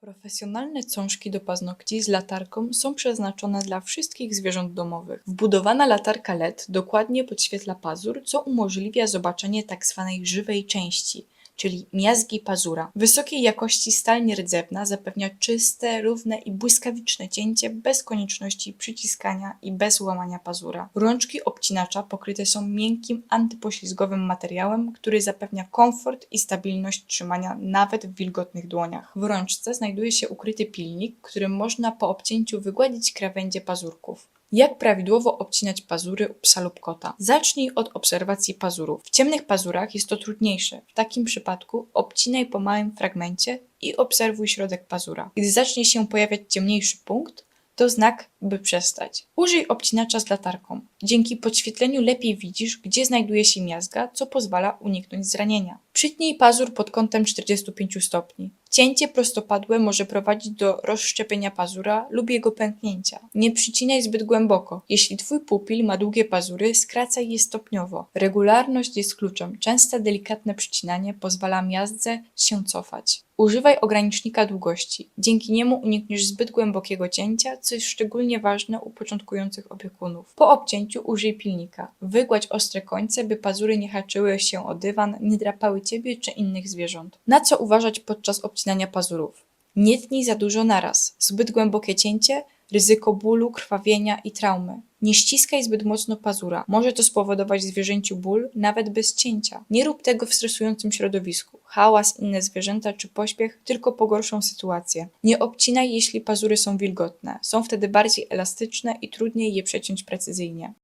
Profesjonalne cążki do paznokci z latarką są przeznaczone dla wszystkich zwierząt domowych. Wbudowana latarka LED dokładnie podświetla pazur, co umożliwia zobaczenie tzw. żywej części, czyli miazgi pazura. Wysokiej jakości stal nierdzewna zapewnia czyste, równe i błyskawiczne cięcie bez konieczności przyciskania i bez łamania pazura. Rączki obcinacza pokryte są miękkim, antypoślizgowym materiałem, który zapewnia komfort i stabilność trzymania nawet w wilgotnych dłoniach. W rączce znajduje się ukryty pilnik, którym można po obcięciu wygładzić krawędzie pazurków. Jak prawidłowo obcinać pazury u psa lub kota? Zacznij od obserwacji pazurów. W ciemnych pazurach jest to trudniejsze. W takim przypadku obcinaj po małym fragmencie i obserwuj środek pazura. Gdy zacznie się pojawiać ciemniejszy punkt, to znak, by przestać. Użyj obcinacza z latarką. Dzięki podświetleniu lepiej widzisz, gdzie znajduje się miazga, co pozwala uniknąć zranienia. Przytnij pazur pod kątem 45 stopni. Cięcie prostopadłe może prowadzić do rozszczepienia pazura lub jego pęknięcia. Nie przycinaj zbyt głęboko. Jeśli twój pupil ma długie pazury, skracaj je stopniowo. Regularność jest kluczem. Częste, delikatne przycinanie pozwala miazdze się cofać. Używaj ogranicznika długości. Dzięki niemu unikniesz zbyt głębokiego cięcia, co jest szczególnie ważne u początkujących opiekunów. Po obcięciu użyj pilnika. Wygładź ostre końce, by pazury nie haczyły się o dywan, nie drapały ciebie czy innych zwierząt. Na co uważać podczas obcinania pazurów? Nie tnij za dużo naraz. Zbyt głębokie cięcie, ryzyko bólu, krwawienia i traumy. Nie ściskaj zbyt mocno pazura. Może to spowodować zwierzęciu ból, nawet bez cięcia. Nie rób tego w stresującym środowisku. Hałas, inne zwierzęta czy pośpiech tylko pogorszą sytuację. Nie obcinaj, jeśli pazury są wilgotne. Są wtedy bardziej elastyczne i trudniej je przeciąć precyzyjnie.